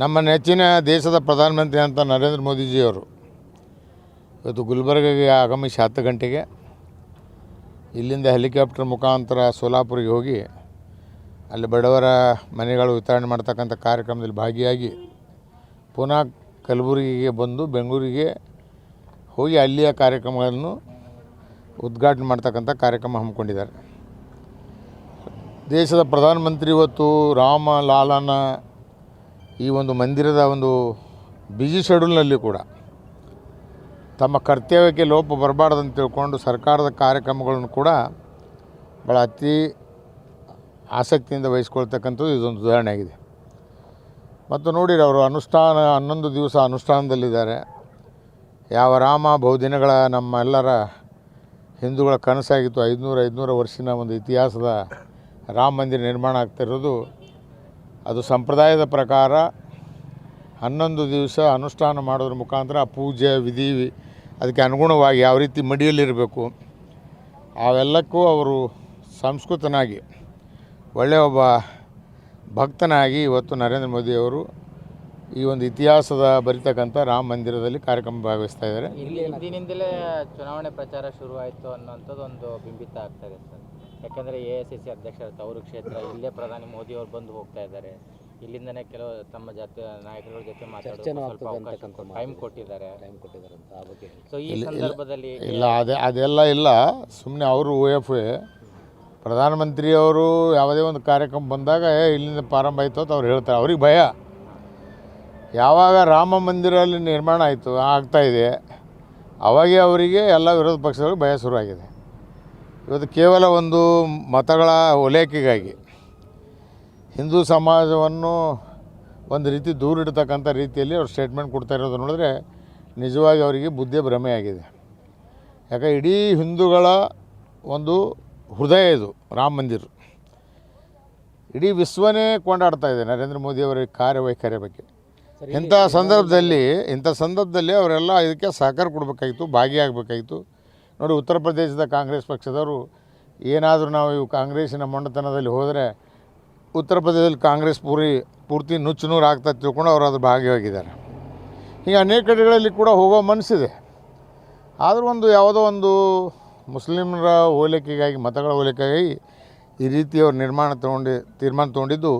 ನಮ್ಮ ನೆಚ್ಚಿನ ದೇಶದ ಪ್ರಧಾನಮಂತ್ರಿ ಅಂತ ನರೇಂದ್ರ ಮೋದಿಜಿಯವರು. ಇವತ್ತು ಗುಲ್ಬರ್ಗಗೆ ಆಗಮಿಸಿ ಹತ್ತು ಗಂಟೆಗೆ ಇಲ್ಲಿಂದ ಹೆಲಿಕಾಪ್ಟರ್ ಮುಖಾಂತರ ಸೋಲಾಪುರಿಗೆ ಹೋಗಿ ಅಲ್ಲಿ ಬಡವರ ಮನೆಗಳು ವಿತರಣೆ ಮಾಡ್ತಕ್ಕಂಥ ಕಾರ್ಯಕ್ರಮದಲ್ಲಿ ಭಾಗಿಯಾಗಿ ಪುನಃ ಕಲಬುರಗಿಗೆ ಬಂದು ಬೆಂಗಳೂರಿಗೆ ಹೋಗಿ ಅಲ್ಲಿಯ ಕಾರ್ಯಕ್ರಮಗಳನ್ನು ಉದ್ಘಾಟನೆ ಮಾಡ್ತಕ್ಕಂಥ ಕಾರ್ಯಕ್ರಮ ಹಮ್ಮಿಕೊಂಡಿದ್ದಾರೆ. ದೇಶದ ಪ್ರಧಾನಮಂತ್ರಿ ಇವತ್ತು ರಾಮ ಲಾಲನ ಈ ಒಂದು ಮಂದಿರದ ಒಂದು ಬಿಜಿ ಶೆಡ್ಯೂಲ್ನಲ್ಲಿ ಕೂಡ ತಮ್ಮ ಕರ್ತವ್ಯಕ್ಕೆ ಲೋಪ ಬರಬಾರ್ದಂತ ತಿಳ್ಕೊಂಡು ಸರ್ಕಾರದ ಕಾರ್ಯಕ್ರಮಗಳನ್ನು ಕೂಡ ಭಾಳ ಅತಿ ಆಸಕ್ತಿಯಿಂದ ವಹಿಸ್ಕೊಳ್ತಕ್ಕಂಥದ್ದು ಇದೊಂದು ಉದಾಹರಣೆ ಆಗಿದೆ ಮತ್ತು ನೋಡಿರಿ ಅವರು ಅನುಷ್ಠಾನ, ಹನ್ನೊಂದು ದಿವಸ ಅನುಷ್ಠಾನದಲ್ಲಿದ್ದಾರೆ. ಯಾವ ರಾಮ ಬಹುದಿನಗಳ ನಮ್ಮ ಎಲ್ಲರ ಹಿಂದೂಗಳ ಕನಸಾಗಿತ್ತು. ಐದುನೂರ ಐದುನೂರ ವರ್ಷದ ಒಂದು ಇತಿಹಾಸದ ರಾಮ ಮಂದಿರ ನಿರ್ಮಾಣ ಆಗ್ತಿರೋದು ಅದು ಸಂಪ್ರದಾಯದ ಪ್ರಕಾರ ಹನ್ನೊಂದು ದಿವಸ ಅನುಷ್ಠಾನ ಮಾಡೋದ್ರ ಮುಖಾಂತರ ಆ ಪೂಜೆ, ವಿಧಿ, ಅದಕ್ಕೆ ಅನುಗುಣವಾಗಿ ಯಾವ ರೀತಿ ಮಡಿಯಲ್ಲಿರಬೇಕು, ಅವೆಲ್ಲಕ್ಕೂ ಅವರು ಸಂಸ್ಕೃತನಾಗಿ ಒಳ್ಳೆಯ ಒಬ್ಬ ಭಕ್ತನಾಗಿ ಇವತ್ತು ನರೇಂದ್ರ ಮೋದಿಯವರು ಈ ಒಂದು ಇತಿಹಾಸದ ಬರಿತಕ್ಕಂಥ ರಾಮ ಮಂದಿರದಲ್ಲಿ ಕಾರ್ಯಕ್ರಮ ಭಾಗವಹಿಸ್ತಾ ಇದ್ದಾರೆ. ಇಂದಿನಿಂದಲೇ ಚುನಾವಣೆ ಪ್ರಚಾರ ಶುರುವಾಯಿತು ಅನ್ನೋಂಥದ್ದು ಒಂದು ಬಿಂಬಿತ ಆಗ್ತಾ ಇದೆ ಸರ್. ಯಾಕಂದರೆ ಎ ಎಸ್ ಸಿ ಅಧ್ಯಕ್ಷರ ತವರು ಕ್ಷೇತ್ರ, ಇಲ್ಲೇ ಪ್ರಧಾನಿ ಮೋದಿಯವರು ಬಂದು ಹೋಗ್ತಾ ಇದ್ದಾರೆ. ಇಲ್ಲಿಂದನೇ ಕೆಲವು ತಮ್ಮ ಜೊತೆ ನಾಯಕರುಗಳ ಜೊತೆ ಮಾತಾಡೋದು ಸ್ವಲ್ಪ ಕೊಟ್ಟಿದ್ದಾರೆ. ಟೈಮ್ ಕೊಟ್ಟಿದ್ದಾರೆ ಅಂತ ಆ ಬಗ್ಗೆ ಹೇಳಿ ಸೊ ಈ ಸಂದರ್ಭದಲ್ಲಿ ಇಲ್ಲ ಅದೇ ಅದೆಲ್ಲ ಇಲ್ಲ. ಸುಮ್ಮನೆ ಅವರು ಒ ಎಫ್ ಪ್ರಧಾನಮಂತ್ರಿಯವರು ಯಾವುದೇ ಒಂದು ಕಾರ್ಯಕ್ರಮ ಬಂದಾಗ ಏ ಇಲ್ಲಿಂದ ಪ್ರಾರಂಭ ಆಯಿತು ಅಂತ ಅವ್ರು ಹೇಳ್ತಾರೆ. ಅವ್ರಿಗೆ ಭಯ. ಯಾವಾಗ ರಾಮ ಮಂದಿರ ಅಲ್ಲಿ ನಿರ್ಮಾಣ ಆಯಿತು ಆಗ್ತಾಯಿದೆ ಅವಾಗೇ ಅವರಿಗೆ ಎಲ್ಲ ವಿರೋಧ ಪಕ್ಷಗಳು ಭಯ ಶುರುವಾಗಿದೆ. ಇವತ್ತು ಕೇವಲ ಒಂದು ಮತಗಳ ಓಲೈಕೆಗಾಗಿ ಹಿಂದೂ ಸಮಾಜವನ್ನು ಒಂದು ರೀತಿ ದೂರಿಡ್ತಕ್ಕಂಥ ರೀತಿಯಲ್ಲಿ ಅವ್ರು ಸ್ಟೇಟ್ಮೆಂಟ್ ಕೊಡ್ತಾ ಇರೋದು ನೋಡಿದ್ರೆ ನಿಜವಾಗಿ ಅವರಿಗೆ ಬುದ್ಧಿ ಭ್ರಮೆ ಆಗಿದೆ ಯಾಕೆ ಇಡೀ ಹಿಂದೂಗಳ ಒಂದು ಹೃದಯ ಇದು ರಾಮ ಮಂದಿರ. ಇಡೀ ವಿಶ್ವನೇ ಕೊಂಡಾಡ್ತಾ ಇದೆ ನರೇಂದ್ರ ಮೋದಿಯವರ ಕಾರ್ಯವೈಖರಿ ಬಗ್ಗೆ. ಇಂಥ ಸಂದರ್ಭದಲ್ಲಿ ಇಂಥ ಸಂದರ್ಭದಲ್ಲಿ ಅವರೆಲ್ಲ ಇದಕ್ಕೆ ಸಹಕಾರ ಕೊಡಬೇಕಾಗಿತ್ತು ಭಾಗಿಯಾಗಬೇಕಾಗಿತ್ತು. ನೋಡಿ ಉತ್ತರ ಪ್ರದೇಶದ ಕಾಂಗ್ರೆಸ್ ಪಕ್ಷದವರು ಏನಾದರೂ ನಾವು ಇವು ಕಾಂಗ್ರೆಸ್ಸಿನ ಮೊಂಡತನದಲ್ಲಿ ಹೋದರೆ ಉತ್ತರ ಪ್ರದೇಶದಲ್ಲಿ ಕಾಂಗ್ರೆಸ್ ಪೂರಿ ಪೂರ್ತಿ ನುಚ್ಚು ನೂರು ಆಗ್ತಾ ತಿಳ್ಕೊಂಡು ಅವರು ಅದ್ರ ಭಾಗಿಯಾಗಿದ್ದಾರೆ. ಹೀಗೆ ಅನೇಕ ಕಡೆಗಳಲ್ಲಿ ಕೂಡ ಹೋಗೋ ಮನಸ್ಸಿದೆ. ಆದರೂ ಒಂದು ಯಾವುದೋ ಒಂದು ಮುಸ್ಲಿಮರ ಹೋಲಿಕೆಗಾಗಿ ಮತಗಳ ಹೋಲಿಕೆಗಾಗಿ ಈ ರೀತಿ ಅವ್ರು ನಿರ್ಮಾಣ ತೊಗೊಂಡು, ತೀರ್ಮಾನ ತೊಗೊಂಡಿದ್ದು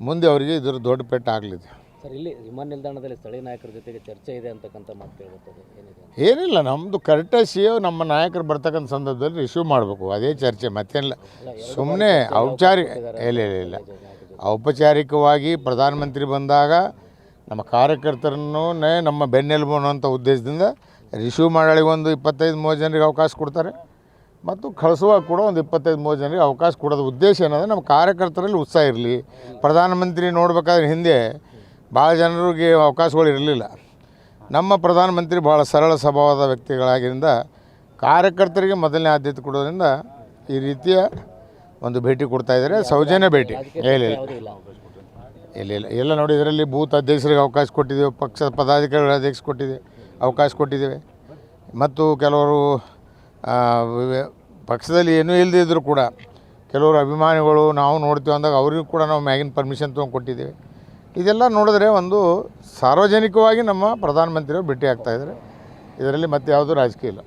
ಮುಂದೆ ಅವರಿಗೆ ಇದರ ದೊಡ್ಡ ಪೆಟ್ಟು ಆಗಲಿದೆ ಸರ್ ಇಲ್ಲಿ ವಿಮಾನ ನಿಲ್ದಾಣದಲ್ಲಿ ಸ್ಥಳೀಯ ನಾಯಕರ ಜೊತೆಗೆ ಚರ್ಚೆ ಇದೆ ಅಂತಕ್ಕಂಥ ಮಾತು ಏನಿದೆ ಏನಿಲ್ಲ ನಮ್ಮದು ಕರೆಕ್ಟಸಿ ನಮ್ಮ ನಾಯಕರು ಬರ್ತಕ್ಕಂಥ ಸಂದರ್ಭದಲ್ಲಿ ರಿಸೀವ್ ಮಾಡಬೇಕು ಅದೇ ಚರ್ಚೆ ಮತ್ತೇನಿಲ್ಲ. ಸುಮ್ಮನೆ ಔಪಚಾರಿಕ ಇಲ್ಲ ಇಲ್ಲ ಇಲ್ಲ. ಔಪಚಾರಿಕವಾಗಿ ಪ್ರಧಾನಮಂತ್ರಿ ಬಂದಾಗ ನಮ್ಮ ಕಾರ್ಯಕರ್ತರನ್ನು ನಮ್ಮ ಬೆನ್ನೆಲುಬು ಅನ್ನುವಂಥ ಉದ್ದೇಶದಿಂದ ರಿಸೀವ್ ಮಾಡಲಿ ಒಂದು ಇಪ್ಪತ್ತೈದು ಮೂವತ್ತು ಜನರಿಗೆ ಅವಕಾಶ ಕೊಡ್ತಾರೆ. ಮತ್ತು ಕಳಿಸುವಾಗ ಕೂಡ ಒಂದು ಇಪ್ಪತ್ತೈದು ಮೂವತ್ತು ಜನರಿಗೆ ಅವಕಾಶ ಕೊಡೋದು ಉದ್ದೇಶ ಏನಂದರೆ ನಮ್ಮ ಕಾರ್ಯಕರ್ತರಲ್ಲಿ ಉತ್ಸಾಹ ಇರಲಿ. ಪ್ರಧಾನಮಂತ್ರಿ ನೋಡ್ಬೇಕಾದ್ರೆ ಹಿಂದೆ ಭಾಳ ಜನರಿಗೆ ಅವಕಾಶಗಳು ಇರಲಿಲ್ಲ. ನಮ್ಮ ಪ್ರಧಾನಮಂತ್ರಿ ಭಾಳ ಸರಳ ಸ್ವಭಾವದ ವ್ಯಕ್ತಿಗಳಾಗಿದ್ದರಿಂದ ಕಾರ್ಯಕರ್ತರಿಗೆ ಮೊದಲನೇ ಆದ್ಯತೆ ಕೊಡೋದ್ರಿಂದ ಈ ರೀತಿಯ ಒಂದು ಭೇಟಿ ಕೊಡ್ತಾ ಇದ್ದಾರೆ. ಸೌಜನ್ಯ ಭೇಟಿ. ಇಲ್ಲ ಇಲ್ಲ. ಇಲ್ಲ ಎಲ್ಲ ನೋಡಿ ಇದರಲ್ಲಿ ಬೂತ್ ಅಧ್ಯಕ್ಷರಿಗೆ ಅವಕಾಶ ಕೊಟ್ಟಿದ್ದೇವೆ ಪಕ್ಷದ ಪದಾಧಿಕಾರಿಗಳ ಅಧ್ಯಕ್ಷ ಕೊಟ್ಟಿದ್ದೇವೆ ಅವಕಾಶ ಕೊಟ್ಟಿದ್ದೇವೆ. ಮತ್ತು ಕೆಲವರು ಪಕ್ಷದಲ್ಲಿ ಏನೂ ಇಲ್ಲದಿದ್ದರೂ ಕೂಡ ಕೆಲವರು ಅಭಿಮಾನಿಗಳು ನಾವು ನೋಡ್ತೀವಿ ಅಂದಾಗ ಅವರಿಗೂ ಕೂಡ ನಾವು ಮ್ಯಾಗಿನ ಪರ್ಮಿಷನ್ ತೊಗೊಂಡು ಕೊಟ್ಟಿದ್ದೇವೆ. ಇದೆಲ್ಲ ನೋಡಿದ್ರೆ ಒಂದು ಸಾರ್ವಜನಿಕವಾಗಿ ನಮ್ಮ ಪ್ರಧಾನಮಂತ್ರಿಯವರು ಭೇಟಿ ಆಗ್ತಾಯಿದ್ದಾರೆ ಇದರಲ್ಲಿ ಮತ್ತೆ ಯಾವುದೂ ರಾಜಕೀಯ ಇಲ್ಲ.